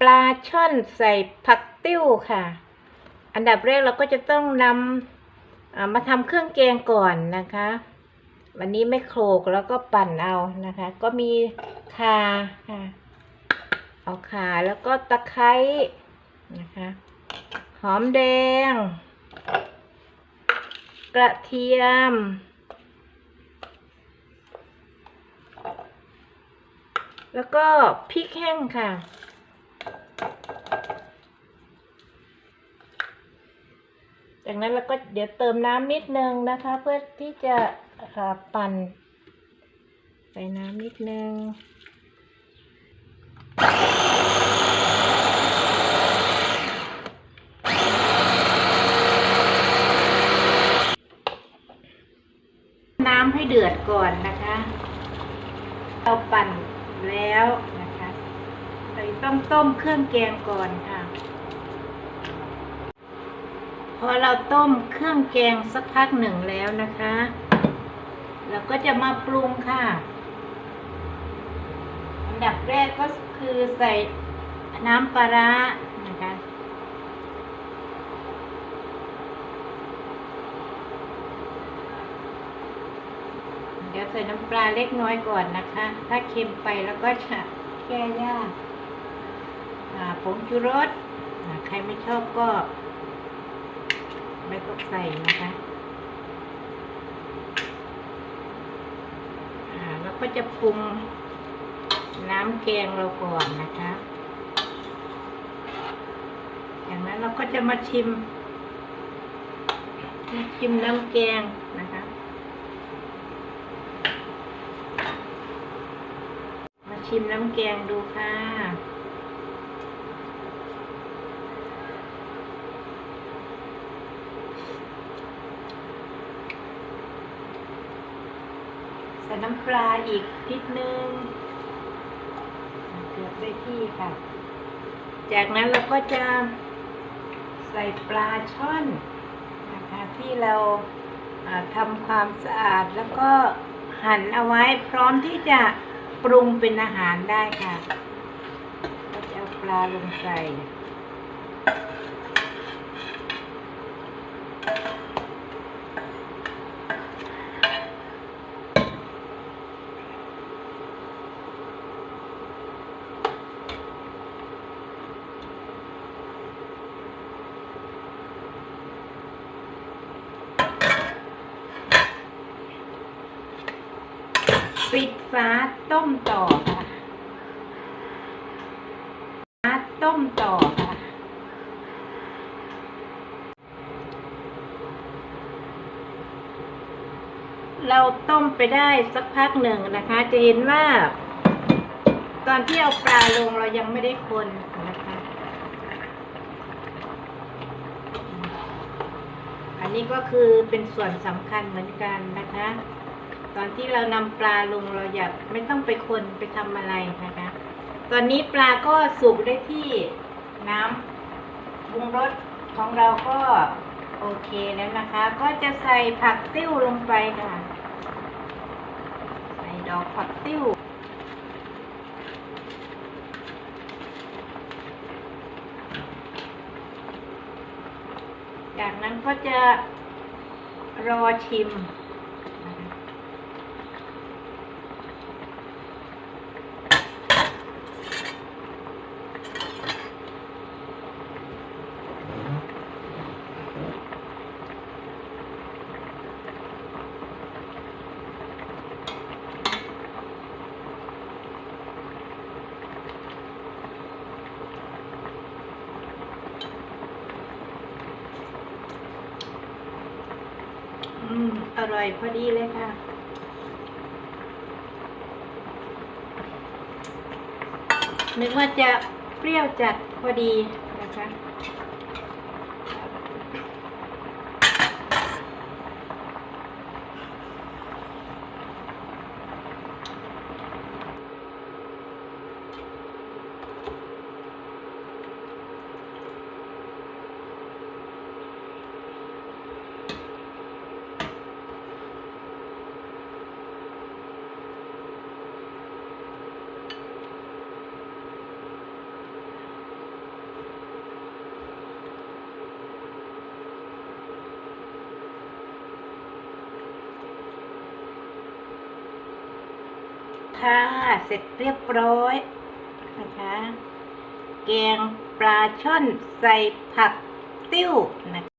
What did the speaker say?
ปลาช่อนใส่ผักติ้วค่ะ อันดับแรกเราก็จะต้องนำมาทำเครื่องแกงก่อนนะคะ วันนี้ไม่โขลกแล้วก็ปั่นเอานะคะ ก็มีข่าค่ะ เอาข่าแล้วก็ตะไคร้นะคะ หอมแดง กระเทียมแล้วก็พริกแห้งค่ะ จากนั้นเราก็เดี๋ยวเติมน้ำนิดนึงนะคะ เพื่อที่จะอ่าปั่นใส่น้ำนิดนึงน้ำให้เดือดก่อนนะคะ เราปั่นแล้วนะคะเราต้องต้มเครื่องแกงก่อนค่ะ พ อเราต้มเครื่องแกงสักพักหนึ่งแล้วนะคะ เราก็จะมาปรุงค่ะ อันดับแรกก็คือใส่น้ำปลาร้านะคะเดี๋ยวใส่น้ำปลาเล็กน้อยก่อนนะคะ ถ้าเค็มไปแล้วก็จะแก้ยากผงชูรสใครไม่ชอบก็ ไม่ต้องใส่นะคะ แล้วก็จะปรุงน้ำแกงเราก่อนนะคะจากนั้นเราก็จะมาชิมมาชิมน้ำแกงนะคะ มาชิมน้ำแกงดูค่ะ ใส่น้ำปลาอีกนิดนึงเกือบได้ที่ค่ะ จากนั้นเราก็จะใส่ปลาช่อนนะคะที่เราอ่าทำความสะอาดแล้วก็หั่นเอาไว้พร้อมที่จะปรุงเป็นอาหารได้ค่ะ ก็จะเอาปลาลงใส่ ปิดฝาต้มต่อค่ะฝาต้มต่อค่ะ เราต้มไปได้สักพักหนึ่งนะคะ จะเห็นว่า ตอนที่เอาปลาลงเรายังไม่ได้คนนะคะ อันนี้ก็คือเป็นส่วนสำคัญเหมือนกันนะคะ ตอนที่เรานำปลาลงเราอยากไม่ต้องไปคนไปทำอะไรนะคะ ตอนนี้ปลาก็สุกได้ที่น้ำปรุงรสของเราก็โอเคแล้วนะคะ ก็จะใส่ผักติ้วลงไปค่ะ ใส่ดอกผักติ้วจากนั้นก็จะรอชิมนะคะ อืม อ ร่อยพอดีเลยค่ะ นึกว่าจะเปรี้ยวจัดพอดีนะคะ อ ค่ะ เสร็จเรียบร้อยนะคะ แกงปลาช่อนใส่ผักติ้วนะคะ